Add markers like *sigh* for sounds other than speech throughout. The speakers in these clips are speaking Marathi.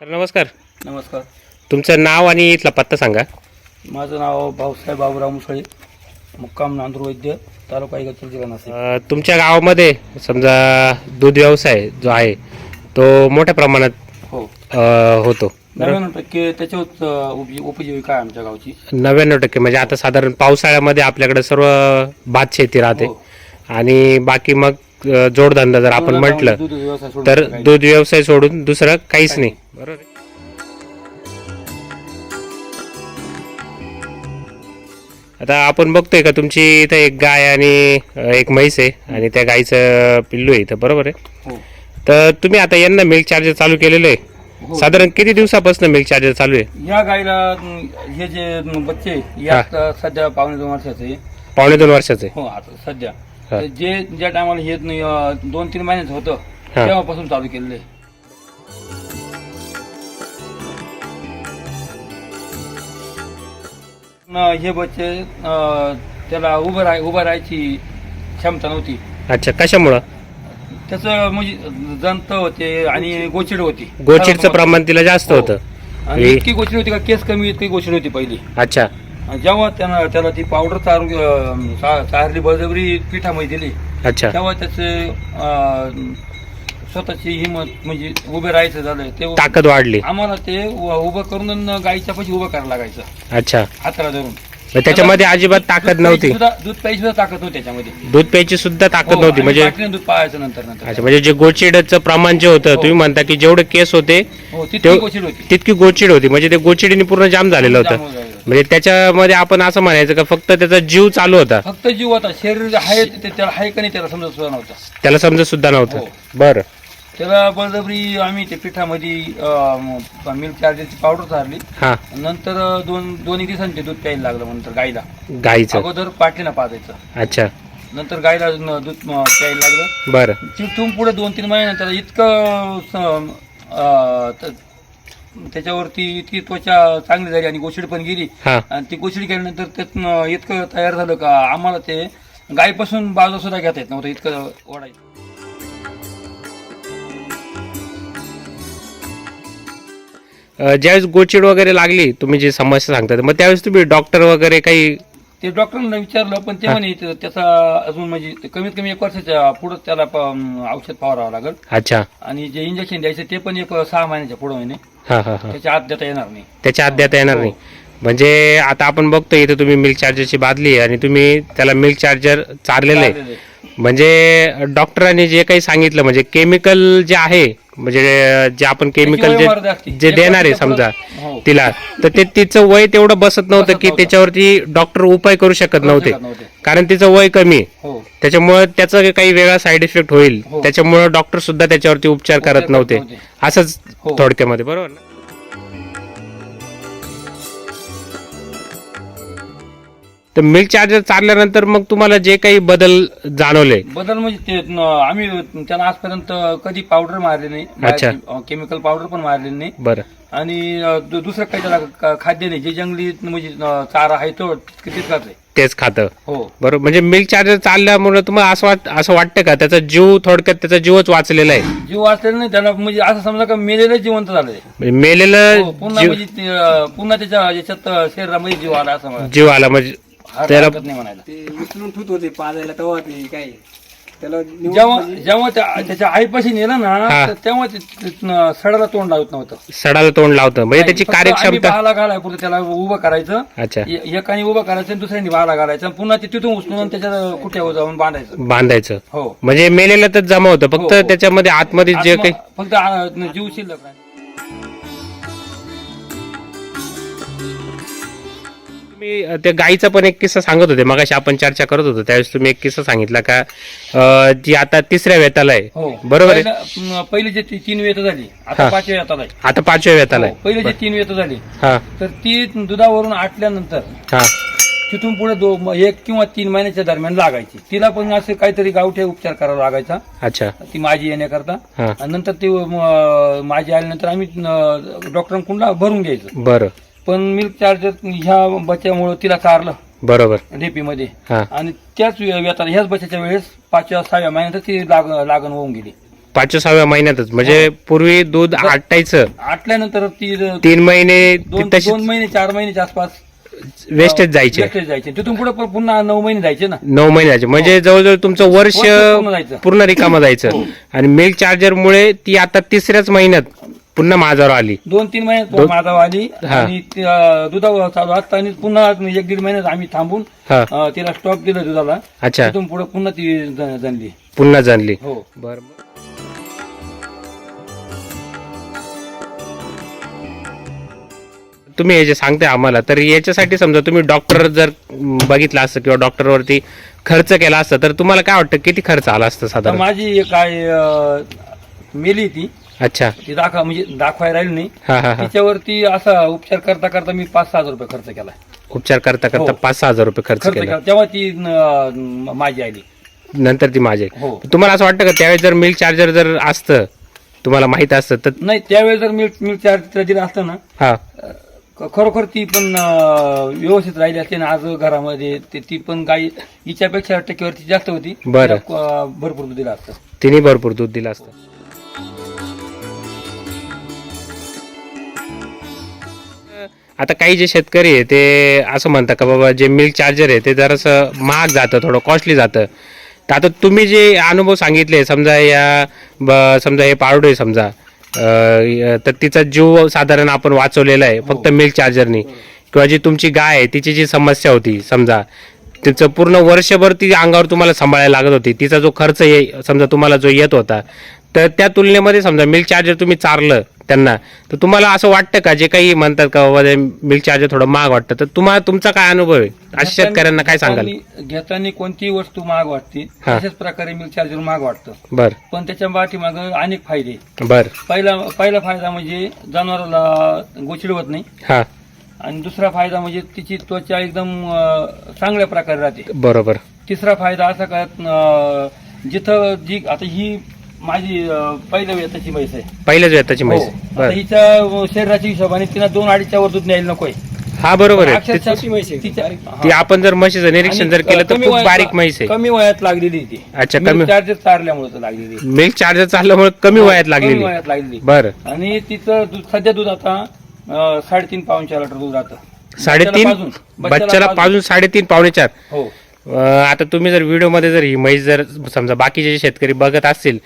सर नमस्कार. नमस्कार. तुमचं नाव आणि इथला पत्ता सांगा. माझं नाव भाऊसाहेब बाबूराव मुसळे मुक्काम नांदूर वैद्य तालुका इगतपूर जिल्हा नाशिक. अ, तुमच्या गावामध्ये समजा दूध व्यवसाय जो आहे तो मोठ्या प्रमाणात हो. अ, होतो. नव्याण्णव टक्के त्याच्यावर अं, उपजी- उपजीविका आहे आमच्या गावची. नव्याण्णव टक्के म्हणजे आता साधारण पावसाळ्यामध्ये आपल्याकडे सर्व भात शेती राहते. हो. आणि बाकी मग जोडधंदा जर आपण म्हटलं सोडून तर. दूध व्यवसाय सोडून दुसरं काहीच नाही बरोबर? आता आपण बघतोय का तुमची इथं एक गाय आणि एक म्हैस आहे आणि त्या गाईचं पिल्लू आहे इथं बरोबर आहे हो तर तुम्ही आता यांना मिल्क चार्जर चालू केलेलं आहे हो. साधारण किती दिवसापासून मिल्क चार्जर चालू आहे या गायला हे जे बच्चे सध्या पावणे दोन वर्षाचे. पावणे दोन वर्षाचे हो सध्या. तर जे ज्या टायमाला हे अं, दोन तीन महिन्याचं होतं हा. तेव्हापासून चालू केलेलं आहे. अं, हे बच्चे अं, त्याला उभं राह उभं राहायची क्षमता नव्हती. अच्छा कशामुळं? त्याचं म्हणजे जंत होते आणि गोचिड होती. गोचिडचं प्रमाण तिला जास्त हो. होतं. आणि हे- इतकी गोचिड होती का केस कमी इतकी गोचिड होती पहिली. अच्छा. जेव्हा त्यानं त्याला ती पावडर चारून चारली बळजबरी पिठामध्ये दिली अच्छा. तेव्हा त्याचे स्वतःची हिंमत म्हणजे उभे राहायचं झालं. ते ताकद वाढली. आम्हाला ते उभं करून अन गाईच्या पाशी उभं करायला लागायचं. अच्छा. हाताला धरून. त्याच्यामध्ये अजिबात ताकद नव्हती? दूध प्यायची सुद्धा ताकद नव्हती त्याच्यामध्ये. दूध प्यायची सुद्धा ताकद हो, नव्हती म्हणजे दूध पाहायचं नंतर अच्छा म्हणजे जे गोचिडचं प्रमाण जे होतं हो. तुम्ही म्हणता की जेवढे केस होते हो तितकी गोचिड होती. म्हणजे ते गोचिडीने पूर्ण जाम झालेलं होतं. म्हणजे त्याच्यामध्ये आपण असं म्हणायचं का फक्त त्याचा जीव चालू होता? फक्त जीव होता. शरीर आहे ते त्याला आहे का नाही त्याला समजत सुद्धा नव्हतं. त्याला समजत सुद्धा नव्हतं. हो. बरं. त्याला बळजबरी आम्ही ते पिठामध्ये मिल्क चार्जरची पावडर चारली हा. नंतर दोन दोन एक दिवसांनी ते दूध प्यायला लागलं नंतर गाईला. गाईचं. अगोदर पाटलीना पाजायचं. अच्छा. नंतर गाईला न- दूध प्यायला लागलं. बरं. तिथून पुढे दोन तीन महिन्यानंतर इतकं स- अं, त- त्याच्यावरती इतकी त्वचा चांगली झाली आणि गोशिड पण गेली. हा. आणि ती गोशिड गेल्यानंतर त्यातनं इतकं तयार झालं का आम्हाला ते गायपासून बाजू सुद्धा घेता येत नव्हतं इतकं ओढायचं. अं, ज्यावेळेस गोचिड वगैरे लागली तुम्ही जी समस्या सांगता मग त्यावेळेस तुम्ही डॉक्टर वगैरे काही ते डॉक्टरांना विचारलं पण ते. म्हणे ते- त्याचा अजून म्हणजे कमीत कमी एक वर्षाच्या पुढे त्याला प- औषध फवारावं लागेल. अच्छा. आणि जे इंजेक्शन द्यायचं ते पण एक सहा महिन्याच्या पुढे महिने हा हा हा. त्याच्या आत देता येणार नाही. त्याच्या आत देता येणार हो. नाही. म्हणजे आता आपण बघतो इथे तुम्ही मिल्क चार्जरची बादली आहे आणि तुम्ही त्याला मिल्क चार्जर चारलेलं आहे. चाललेलं आहे. म्हणजे डॉक्टरांनी जे काही सांगितलं म्हणजे केमिकल जे आहे म्हणजे जे आपण केमिकल जे. जे देणार आहे समजा हो. तिला तर ते तिचं वय तेवढं बसत नव्हतं की. त्याच्यावरती डॉक्टर उपाय करू शकत नव्हते. कारण तिचं वय कमी हो त्याच्यामुळे त्याचा काही वेगळा साईड इफेक्ट होईल हो. त्याच्यामुळे डॉक्टर सुद्धा त्याच्यावरती उपचार करत नव्हते. असंच. थोडक्यामध्ये बरोबर ना तर मिल्क चार्जर चालल्यानंतर मग तुम्हाला जे काही बदल जाणवले? बदल म्हणजे ते न- आम्ही त्यांना आजपर्यंत कधी पावडर मारली नाही. अच्छा. केमिकल पावडर पण मारलेली नाही. बरं. आणि अ, दु- दुसरं काही त्याला क- खाद्य नाही. जे जंगली म्हणजे अ, चारा आहे तो तितकाच आहे. तेच खातं. हो. बरोबर. म्हणजे मिल्क चार्जर चालल्यामुळे तुम्हाला असं वाट असं वाटतं का? त्याचा जीव थोडक्यात त्याचा जीवच वाचलेला आहे. जीव वाचलेला नाही. त्याला म्हणजे असं समजा का मेलेलं जिवंत झालंय. म्हणजे मेलेलं हो, पुन्हा जीव म्हणजे ते, अ, पुन्हा त्याच्या याच्यात अ, शरीरामध्ये जीव आला असं. जीव आला म्हणजे त्याला हरकत नाही म्हणायला. ते उचलून ठेवत होते पाजायला तेव्हा ते काय त्याला निवड जेव्हा म्हणजे जेव्हा त्या- त्याच्या आईपाशी नेलं ना हा. तर तेव्हा ते- ते न- सडाला तोंड लावत नव्हतं. सडाला तोंड लावतं. म्हणजे त्याची फक्त आम्ही कार्यक्षमता बहाला घालाय पुढे त्याला उभं करायचं. अच्छा. ए- एकाने उभं करायचं आणि दुसऱ्याने बहाला घालायचं. आणि पुन्हा ते तिथून उचलून त्याच्या कुठ्यावर जाऊन बांधायचं. बांधायचं. हो. म्हणजे मेलेलं तर जमा होतं. फक्त हो, हो. त्याच्यामध्ये आतमध्ये जे आत्मा- काही फक्त आ- जीव शिल्लक राहिला. तुम्ही त्या गाईचा पण एक किस्सा सांगत होते. मगाशी आपण चर्चा करत होतो. त्यावेळेस तुम्ही एक किस्सा सांगितला का अ, जी आता तिसऱ्या वेताला आहे. हो. बरोबर आहे? पहिलं- जे ती- तीन वेत झाली आता. पाचव्या वेताला आहे. आता पाचव्या वेताला हो, पहिले जे तीन वेत झाली आहे हा. तर ती दुधावरून आटल्यानंतर हा. तिथून पुढे दो म- एक किंवा तीन महिन्याच्या दरम्यान लागायची. तिला पण असे काहीतरी गावठे उपचार करावा लागायचा. अच्छा. ती माझी येण्याकरता. हा. आणि नंतर ती म, माझी आल्यानंतर आम्ही डॉक्टरांकडून भरून घ्यायचं. बरं. पण मिल्क चार्जर ह्या बच्च्यामुळं तिला चारलं. बरोबर. ढेपीमध्ये हा. आणि त्याच वे- वेताला ह्याच बच्च्याच्या वेळेस पाचव्या सहाव्या महिन्यात ती लाग लागण होऊन गेली. पाचव्या सहाव्या महिन्यातच. म्हणजे पूर्वी दूध आटायचं. आटल्यानंतर ती तीन महिने ती दोन दोन महिने चार महिन्याच्या आसपास वेस्टेज जायचे. वेस्टेज जायचे. तिथून पुढे पुन्हा नऊ महिने जायचे ना. नऊ महिने जायचे. म्हणजे जवळजवळ तुमचं वर्ष हो. वर्ष पूर्ण जायचं. पूर्ण रिकामं जायचं. आणि मिल्क चार्जर मुळे ती आता तिसऱ्याच महिन्यात पुन्हा माझ्यावर आली. दोन तीन महिन्यात दोन- माझा आली हा. आणि दुधावर चालू असताना पुन्हा एक दीड महिन्यात आम्ही थांबून हा. अं, तिला स्टॉप दिला दुधाला. अच्छा. तिथून पुढे पुन्हा ती ज- जनली पुन्हा जाणली. हो. बर. तुम्ही हे जे सांगताय आम्हाला तर याच्यासाठी समजा तुम्ही डॉक्टर जर म, बघितला असतं किंवा डॉक्टरवरती खर्च केला असता तर तुम्हाला काय वाटतं किती खर्च आला असतं तर साधारण माझी एक काय अं, मेली ती. अच्छा. ती दाखवा म्हणजे दाखवायला राहिली नाही. हा हा हा. तिच्यावरती असा उपचार करता करता मी पाच सहा हजार रुपये खर्च केला उपचार करता करता हो. पाच सहा हजार रुपये खर्च खर्च केला. केला. तेव्हा ती माझी आली नंतर ती माझे हो. तुम्हाला असं वाटतं का त्यावेळेस जर मिल्क चार्जर जर असतं तुम्हाला माहीत असतं तर नाही त्यावेळेस जर मी मी चार्ज दिला असतं ना हा. ख- खरोखर ती पण अं, व्यवस्थित राहिली असते ना आज घरामध्ये ते- ती पण गाई हिच्यापेक्षा टक्केवरती जास्त होती. बरं. तिला, अं, भरपूर दूध दिलं असतं. तिने भरपूर दूध दिलं असतं. आता काही जे शेतकरी आहे ते असं म्हणतात का बाबा जे मिल्क चार्जर आहे ते जरासं महाग जातं थोडं कॉस्टली जातं. तर आता तुम्ही जे अनुभव सांगितले समजा या ब- समजा हे पारडो आहे समजा अं, तर तिचा जीव साधारण आपण वाचवलेला आहे फक्त मिल्क चार्जरनी. किंवा जी तुमची गाय आहे तिची जी समस्या होती समजा तिचं पूर्ण वर्षभर ती अंगावर तुम्हाला सांभाळायला लागत होती तिचा जो खर्च ये समजा तुम्हाला जो येत होता तर त्या तुलनेमध्ये समजा मिल्क चार्जर तुम्ही चारलं त्यांना. तर तुम्हाला असं वाटतं का? जे काही म्हणतात का बाबा मिल्क चार्जर थोडं महाग वाटतं. तर तुम्हाला तुमचा काय अनुभव आहे? अशा शेतकऱ्यांना काय सांगाल? घेताना- कोणतीही वस्तू महाग वाटते हा. तशाच प्रकारे मिल्क चार्जर महाग वाटतं. बर. पण त्याच्या पाठीमाग अनेक फायदे बर. पहिला पहिला फायदा म्हणजे जनावराला गोचिड होत नाही. हा. आणि दुसरा फायदा म्हणजे तिची त्वचा एकदम अं, चांगल्या प्रकारे राहते. बरोबर. तिसरा फायदा असा का अं, जिथं जी आता ही माझी पहिल्या वेताची म्हैस आहे. पहिल्याच वेताची म्हैस हो. आहे. आता बर. हिच्या शरीराच्या हिशोबाने तिला दोन अडीचच्या वर दूध न्यायला नकोय. हा बरोबर आहे. अक्षरशः छोटी म्हैस आहे. तिच्या- ती हा. आपण जर म्हशीचं निरीक्षण आणि जर केलं तर कमी खूप वयात- बारीक म्हैस आहे. कमी वयात लागलेली आहे ती. अच्छा, कमी- चार्जेस चारल्यामुळे तर लागलेली. आहे. मिल्क चार्जर चालल्यामुळे कमी वयात कमी लागलेली. वयात लागलेली. बर. आणि तिचं दूध सध्या दूध आता अं, साडेतीन पाऊन चार लिटर दूध राहतं. साडेतीन पाजून- बच्चाला पाजून साडेतीन पावणे चार. हो. अं, आता तुम्ही जर व्हिडिओमध्ये जर ही म्हैस जर समजा बाकीचे जे शेतकरी बघत असतील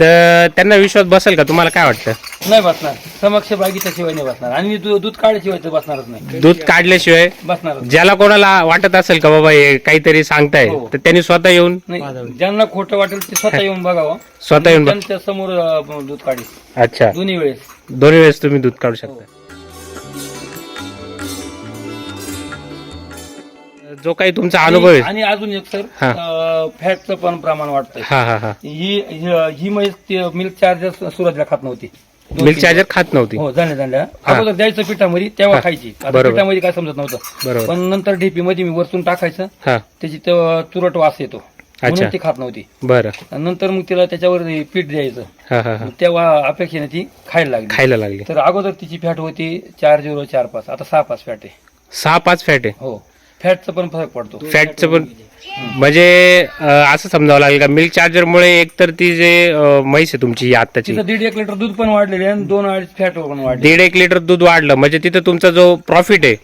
तर त्यांना विश्वास बसेल का? तुम्हाला काय वाटतं? नाही बसणार. समक्ष बागीच्या शिवाय नाही बसणार. आणि दू- दूध काढल्याशिवाय तर बसणारच नाही. दूध काढल्याशिवाय? बसणारच ज्याला कोणाला वाटत असेल का बाबा हे काहीतरी सांगताय हो. तर त्यांनी स्वतः येऊन नाही ज्यांना खोटं वाटेल ते स्वतः येऊन बघावं. *laughs* स्वतः येऊन बघ- त्यांच्यासमोर अं, दूध काढी अच्छा. दोन्ही वेळेस. दोन्ही वेळेस तुम्ही दूध काढू शकता. जो काही तुमचा अनुभव आहे. आणि अजून एक सर हा. फॅटचं पण प्रमाण वाटतंय हा हा हा. ही ही- ही म्हैस मिल्क चार्जर सुरुवातीला खात नव्हती. दोन मिल्क तीन चार्जर खात नव्हती. हो झाल्या हा. अगोदर द्यायचं पिठामध्ये तेव्हा हा. खायची. आता बरोबर. पिठामध्ये काय समजत नव्हतं. बरोबर. पण नंतर ढेपीमध्ये मी वरतून टाकायचं. हा. त्याची तो तुरट वास येतो. म्हणून. ती खात नव्हती. बरं. आणि नंतर मग तिला त्याच्यावर हे पीठ द्यायचं. हा हा हा. मग तेव्हा अपेक्षेने ती खायला लागली. खायला लागले. तर अगोदर तिची फॅट होती चार झिरो चार पाच. आता सहा पाच फॅट आहे. सहा पाच फॅट आहे. हो. फॅटचा पण फरक पडतो. फॅटचं पण म्हणजे अं, असं समजावं लागेल का? मिल्क चार्जर मुळे एकतर ती जे अं, म्हैस आहे तुमची ही आत्ताची. तिथं दीड एक लिटर दूध पण वाढलेले आणि दोन अडीच फॅट पण वाढले दीड एक लिटर दूध वाढलं. म्हणजे तिथं तुमचा जो प्रॉफिट आहे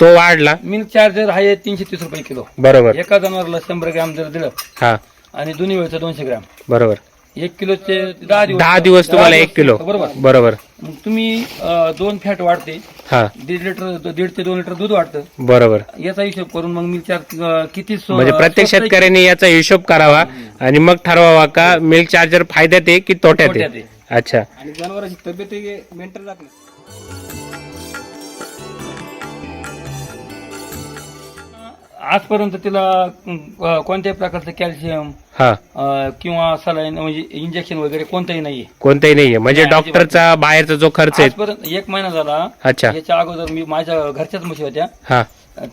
तो वाढला. मिल्क चार्जर आहे तीनशे तीस रुपये किलो. बरोबर. एका जनावरला शंभर ग्रॅम जर दिलं हा. आणि दोन्ही वेळचं दोनशे ग्रॅम. बरोबर. एक किलोचे दहा दिवस दहा दिवस तुम्हाला एक किलो. बरोबर. बरोबर. मग तुम्ही अं, दोन फॅट वाढते. हा. दीड लिटर दीड ते दोन लिटर दूध वाढतं. बरोबर. याचा हिशोब करून मग मिल्क चार्ज किती म्हणजे प्रत्येक स्वस्त आहे की शेतकऱ्यांनी याचा हिशोब करावा आणि मग ठरवावा का मिल्क चार्जर फायद्यात आहे की तोट्यात तोट्यात आहे. आहे. अच्छा. आणि जनावरांची तब्येत मेंटेन राखणं. आजपर्यंत तिला अं, कोणत्याही प्रकारचं कॅल्शियम हा. किंवा सलाईन म्हणजे इंजेक्शन वगैरे कोणतंही नाहीये. कोणताही नाहीये. म्हणजे नाही, अजिबात डॉक्टरचा बाहेरचा जो खर्च आहे आजपर्यंत एक महिना झाला. अच्छा. याच्या अगोदर मी माझ्या घरच्याच म्हशी होत्या. हा.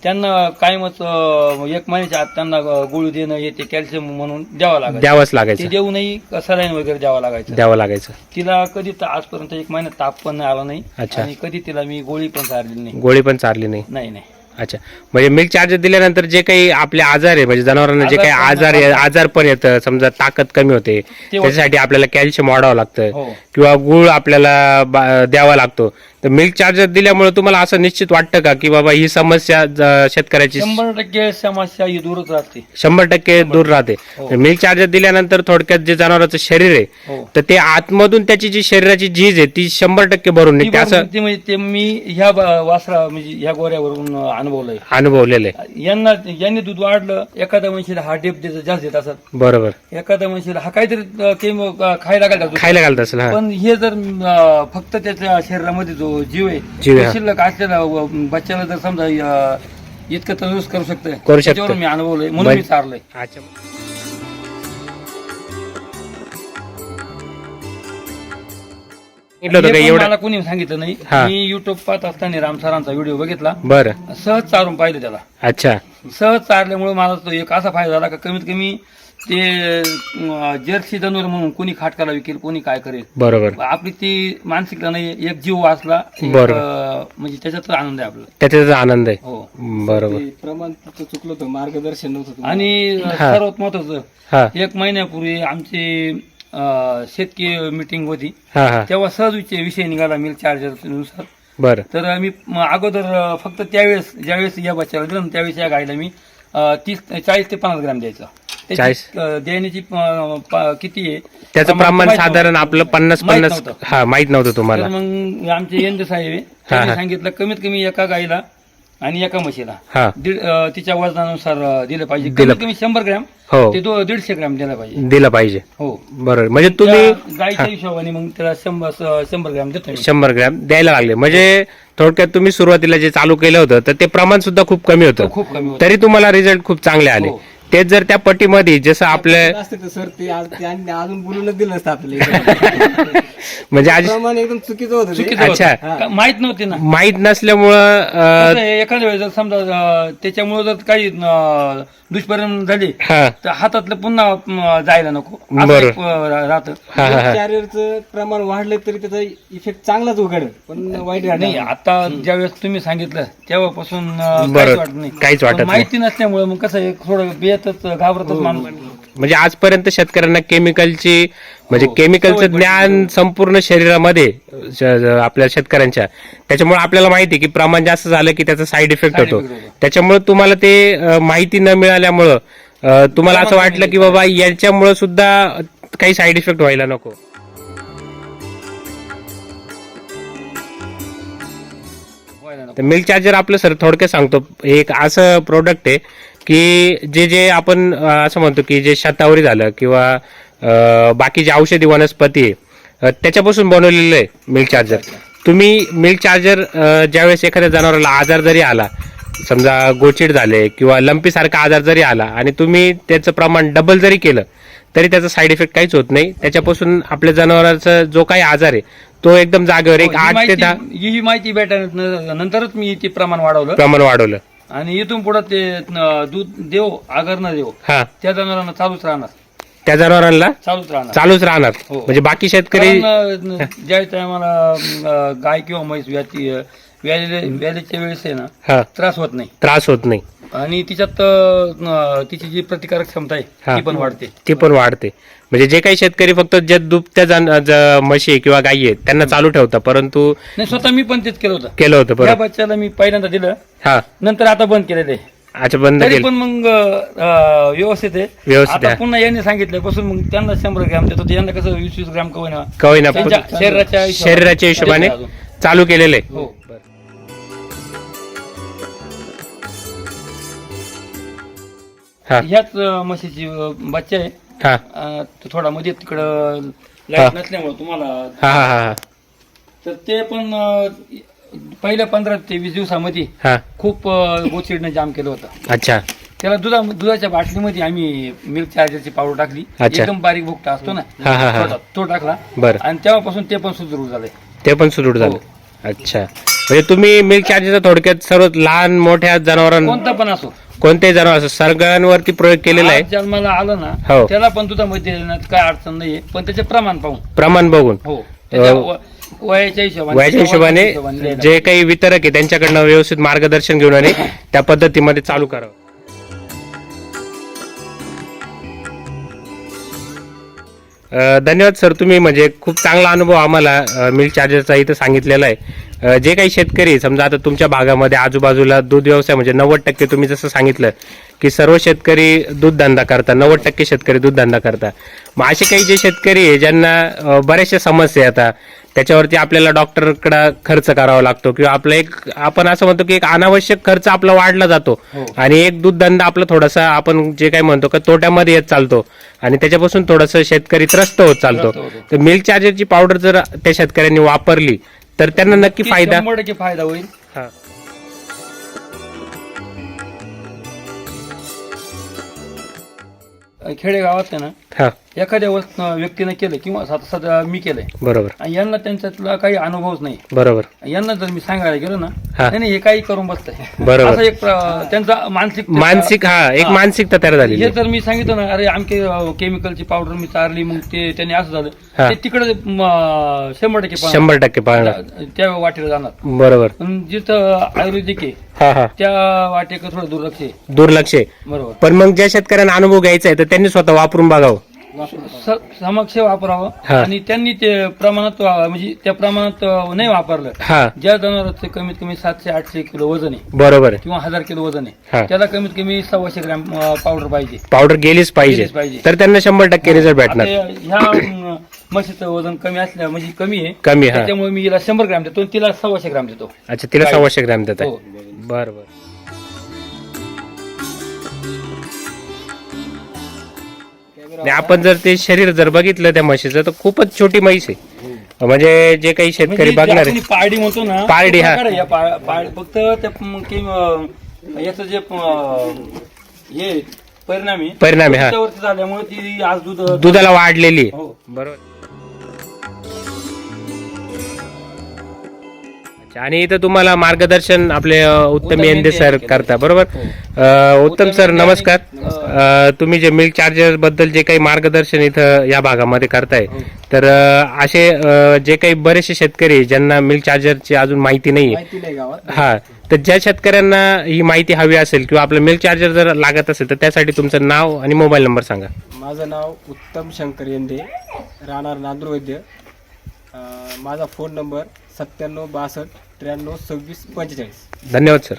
त्यांना कायमच अं, एक महिन्याच्या आत त्यांना गोळी देणं हे ते कॅल्शियम म्हणून द्यावं लागायचं. द्यावंच ते लागायचं देऊनही सलाईन वगैरे द्यावं लागायचं. द्यावं लागायचं. तिला कधी ता- आजपर्यंत एक महिना ताप पण आला नाही. अच्छा. आणि कधी तिला मी गोळी पण चारली नाही. गोळी पण चारली नाही. नाही नाही. अच्छा. म्हणजे मिल्क चार्जर दिल्यानंतर जे काही आपले आजार आहे म्हणजे जनावरांना जे काही आजार आजार पण येतं समजा ताकद कमी होते त्याच्यासाठी आपल्याला कॅल्शियम वाढावं लागतं. हो. किंवा गुळ आपल्याला द्यावा लागतो. तर मिल्क चार्जर दिल्यामुळे तुम्हाला असं निश्चित वाटतं का? की बाबा ही समस्या शेतकऱ्याची शंभर टक्के समस्या ही दूरच राहते. शंभर टक्के दूर राहते. हो. मिल्क चार्जर दिल्यानंतर थोडक्यात जे जनावरांचं शरीर आहे हो. तर ते आतमधून त्याची जी शरीराची झीज आहे ती शंभर टक्के भरून ती निघते. असं ती म्हणजे ते मी ह्या वासरा म्हणजे ह्या गोऱ्यावरून अनुभवलंय. अनुभवलेलं आहे. यांना यांनी दूध वाढलं एखाद्या म्हशीला हा डेप देत जास्त देत असत. बरोबर. एखाद्या म्हशीला हा काहीतरी खायला घालतात खायला घालत असेल हा. हे जर अं, फक्त त्याच्या शरीरामध्ये जो जीव आहे जीव आहे, तो. शिल्लक असलेला व बच्च्याला जर समजा अं, इतकं तंदुरुस्त करू शकतोय करू शकतं. त्याच्यावरून मी अनुभवलंय म्हणून मी बरं. चारलंय अच्छा हे एवढं मला कोणी सांगितलं नाही हा. मी युट्यूब पाहत असताना राम सरांचा व्हिडिओ बघितला बरं सहज चारून पाहिलं त्याला अच्छा सहज चारल्यामुळे मला तो एक असा फायदा झाला का कमीत कमी ते जर्सी जनावर म्हणून कोणी खाटकाला विकेल कोणी काय करेल? बरोबर. आपली ती मानसिकता नाही एक जीव वाचला एक, बरोबर. अं, म्हणजे त्याच्यात आनंद आहे आपला. त्याचा आनंद आहे. हो. बरोबर. ते प्रमाण तुमचं चुकलं होतं मार्गदर्शन नव्हतं तुम्हाला. आणि अं, हा. सर्वात महत्वाचं हा. एक महिन्यापूर्वी आमची अं, शेतकी मीटिंग होती. हा हा. तेव्हा सहज विषय विषय निघाला मिल्क चार्जरनुसार बरं. तर मी म- अगोदर अं, फक्त त्यावेळेस ज्यावेळेस या बच्चाला दिलं ना, त्यावेळेस या गायला मी अं, तीस चाळीस ते पन्नास ग्रॅम द्यायचा. त्याची, 40. अं, देण्याची किती आहे? त्याचं प्रमाण साधारण. आपलं पन्नास पन्नास. हा माहीत नव्हतं तुम्हाला. मग आमचे यंत्र साहेब त्यांनी सांगितलं कमीत कमी एका गाईला आणि एका म्हशीला तिच्या वजनानुसार दिलं पाहिजे. कमीत कमी शंभर ग्रॅम हो. ते दीडशे ग्रॅम दिलं पाहिजे. दिलं पाहिजे. हो. बरोबर म्हणजे तुम्ही त्या गाईच्या हिशोबाने मग त्याला शंभर शंभर ग्रॅम देतो. शंभर ग्रॅम द्यायला लागले. म्हणजे थोडक्यात तुम्ही सुरुवातीला जे चालू केलं होतं तर ते प्रमाण सुद्धा खूप कमी होतं. खूप कमी तरी तुम्हाला रिझल्ट खूप चांगले आले. हो. तेच जर त्या पटीमध्ये जसं आपलं असते तर सर ते आज- त्यांनी अजून बोलूनच दिलं नसतं आपल्याला *laughs* म्हणजे आज प्रमाण एकदम चुकीचं होतं ते. चुकीचं होतं. अच्छा. का- माहीत नव्हते ना माहीत नसल्यामुळं अं, कसं आहे, एखाद्या वेळेस जर समजा अं, त्याच्यामुळे जर काही अं, दुष्परिणाम झाले हा तर हातातलं पुन्हा अं, जायला नको असं बरं. एक, अं, राहतं हा हा हा कॅरियरचं प्रमाण वाढलं तरी त्याचा इफेक्ट चांगलाच उघडेल पण वाईट नाही राहणार आता ज्यावेळेस तुम्ही सांगितलं तेव्हापासून अं, बरं. काहीच वाटत नाही काहीच वाटत पण नाही. माहिती नसल्यामुळे मग कसं आहे थोडं बेतच घाबरतच माणूस म्हणजे आजपर्यंत शेतकऱ्यांना केमिकलची म्हणजे हो, केमिकलचं. ज्ञान संपूर्ण शरीरामध्ये श- आपल्या शेतकऱ्यांच्या त्याच्यामुळे आपल्याला माहिती आहे की प्रमाण जास्त झालं की त्याचा साईड इफेक्ट होतो. त्याच्यामुळे तुम्हाला ते अं, माहिती न मिळाल्यामुळं अं, तुम्हाला असं वाटलं की बाबा याच्यामुळे सुद्धा काही साईड इफेक्ट व्हायला नको व्हायला नको. तर मिल्क चार्जर आपलं सर थोडक्यात सांगतो एक असं प्रोडक्ट आहे की जे जे आपण असं म्हणतो की जे शतावरी झालं किंवा बाकी जे औषधी वनस्पती आहे त्याच्यापासून बनवलेलं आहे मिल्क चार्जर. तुम्ही मिल्क चार्जर ज्यावेळेस एखाद्या जनावराला आजार जरी आला समजा गोचिड झाले किंवा लंपी सारखा आजार जरी आला आणि तुम्ही त्याचं प्रमाण डबल जरी केलं तरी त्याचा साईड इफेक्ट काहीच होत नाही. त्याच्यापासून आपल्या जनावरांचा जो काही आजार आहे तो एकदम जागेवर एक हो, आठ ते दहा ही माहिती भेटल्यानंतर नंतरच मी ते प्रमाण वाढवलं. प्रमाण वाढवलं. आणि इथून पुढे ते दूध देव आगर न देव. हा. त्या जनावरांना चालूच राहणार. त्या जनावरांना? चालूच राहणार. चालूच राहणार. हो. म्हणजे बाकी शेतकरी कारण, अं, ज्या टायमाला गाय किंवा म्हैस व्याती व्याले व्यालेच्या वेळेस आहे ना हा. त्रास होत नाही. त्रास होत नाही. आणि तिच्यात अं, तिची जी प्रतिकारक क्षमता आहे हा. ती पण वाढते. ती पण वाढते. म्हणजे जे काही शेतकरी फक्त जे दुभत्या ज- म्हशी किंवा गायी आहेत त्यांना चालू ठेवता परंतु नाही स्वतः मी पण तेच केलं होतं. केलं होतं त्या बच्च्याला मी पहिल्यांदा दिलं. हा. नंतर आता बंद केलेलं आहे. अच्छा बंद तरी केलं. पण मग अं, व्यवस्थित आहे. व्यवस्थित आता आहे. पुन्हा यांनी सांगितल्यापासून मग त्यांना शंभर ग्रॅम देतो. यांना कसं वीस वीस ग्रॅम कवय ना. कवय ना त्यांच्या शरीराच्या हिशोबाने- शरीराच्या हिशोबाने. चालू केलेलं आहे. हो हा. ह्याच अं, म्हशीची अं, बच्चा आहे. हा. अं, तो थोडा मध्ये तिकडं लाइट नसल्यामुळे तुम्हाला हा हा हा तर ते पण अं, पहिल्या पंधरा ते वीस दिवसामध्ये हा. खूप अं, गोचिडनं जाम केलं होतं. अच्छा. त्याला दुधा दुधाच्या बाटलीमध्ये आम्ही मिल्क चार्जरची पावडर टाकली. अच्छा. एकदम बारीक भुकटा असतो ना हा, हा, हा. तो- तो टाकला. बरं. आणि तेव्हापासून ते पण सुदृढ झालंय. ते पण सुदृढ झालं. हो. अच्छा. म्हणजे तुम्ही मिल्क चार्जरचा थोडक्यात सर्व लहान मोठ्या जनावरांना कोणता पण असो. कोणत्याही जनावर असं सगळ्यांवरती प्रयोग केलेला आहे आज जन्माला आलं ना हो. त्याला पण दुधामध्ये देण्यात काय अडचण नाहीये पण त्याचे प्रमाण पाहून प्रमाण बघून हो त्याच्या. व- वयाच्या हिशोबाने वयाच्या हिशोबाने द्यायला. जे काही वितरक आहे त्यांच्याकडनं व्यवस्थित मार्गदर्शन घेऊन आणि *coughs* त्या पद्धतीमध्ये चालू करावं धन्यवाद सर तुम्ही म्हणजे खूप चांगला अनुभव आम्हाला मिल चार्जरचा इथं सांगितलेला आहे. जे काही शेतकरी समजा आता तुमच्या भागामध्ये आजूबाजूला दूध व्यवसाय म्हणजे नव्वद टक्के तुम्ही जसं सांगितलं की सर्व शेतकरी दूध धंदा करतात नव्वद टक्के शेतकरी दूध धंदा करतात. मग असे काही जे शेतकरी आहे ज्यांना बऱ्याचशा समस्या आता त्याच्यावरती आपल्याला डॉक्टरकडे खर्च करावा लागतो किंवा आपला एक आपण असं म्हणतो की एक अनावश्यक खर्च आपला वाढला जातो हो. आणि एक दूध धंदा आपला थोडासा आपण जे काही म्हणतो का तोट्यामध्ये येत चालतो आणि त्याच्यापासून थोडंसं शेतकरी त्रस्त होत चालतो. तर मिल्क चार्जरची पावडर जर त्या शेतकऱ्यांनी वापरली तर त्यांना नक्की फायदा फायदा होईल हा. खेडेगावात ना हा एखाद्या वस्त- व्यक्तीने केलं किंवा सात सध्या मी केलंय. बरोबर. आणि यांना त्यांच्यातला काही अनुभवच नाही. बरोबर. यांना जर मी सांगायला गेलो ना हा. नाही नाही, हे काही करून बसतंय. बरोबर. असं एक प्र- त्यांचा मानसिक मानसिक हा एक हा. मानसिकता तयार झालेली हे आहे. जर मी सांगितलं ना अरे आमके केमिकलची पावडर मी चारली मग ते त्यांनी असं झालं. हा. ते तिकडे म, शंभर टक्के पाहणार. शंभर टक्के पाळणार. त्या वाटेला जाणार. बरोबर. पण जिथं आयुर्वेदिक आहे हा हा. त्या वाटेकडे थोडं दुर्लक्ष आहे. दुर्लक्ष आहे. बरोबर. पण मग ज्या शेतकऱ्यांना अनुभव घ्यायचा आहे तर त्यांनी स्वतः वापरून बघावं. स- समक्ष वापरावं हा. आणि त्यांनी ते प्रमाणात वा- म्हणजे त्या प्रमाणात नाही वापरलं. हा. ज्या जनावरांचं कमीत कमी सातशे आठशे किलो वजन आहे बरोबर आहे. किंवा हजार किलो वजन हा. आहे त्याला कमीत कमी सव्वाशे ग्रॅम पावडर पाहिजे. पावडर गेलीच पाहिजे. गेलीच पाहिजे. तर त्यांना शंभर टक्के रिझल्ट आता भेटणार ह्या अं, म्हशीचं वजन कमी असल्या म्हणजे कमी आहे. कमी हा. त्याच्यामुळे मी हिला शंभर ग्रॅम देतो आणि तिला सव्वाशे ग्रॅम देतो. अच्छा तिला. सव्वाशे ग्रॅम देत आहे हो. बरं बरं. आणि आपण जर ते शरीर जर बघितलं त्या म्हशीचं तर खूपच छोटी म्हैस आहे म्हणजे जे काही शेतकरी म्हणजे जे बघणार आहे पारडी म्हणतो ना पारडी, हा. या पा- फक्त ते म- की, अं, याचं जे अं, हे परिणाम परिणाम हा. त्याच्यावरती झाल्यामुळे ती आज दूध दुधाला वाढलेली आहे हो बरोबर अच्छा, आणि इथं तुम्हाला मार्गदर्शन आपले अ, उत्तम उत्तम येंदे येंदे सर केलं. करता बरोबर हो. अ, उत्तम सर नमस्कार तुम्ही जे मिल्क चार्जरबद्दल जे काही मार्गदर्शन इथं या भागामध्ये करताय हो. तर असे जे काही बरेचसे शेतकरी ज्यांना मिल्क चार्जरची अजून माहिती नाही हा तर ज्या शेतकऱ्यांना ही माहिती हवी असेल किंवा आपलं मिल्क चार्जर जर लागत असेल तर त्यासाठी तुमचं नाव आणि मोबाईल नंबर सांगा. माझं नाव उत्तम शंकर येंदे राहणार नांदूर वैद्य. माझा फोन नंबर सत्त्याण्णव बासष्ट त्र्याण्णव सव्वीस पंचेचाळीस. धन्यवाद सर.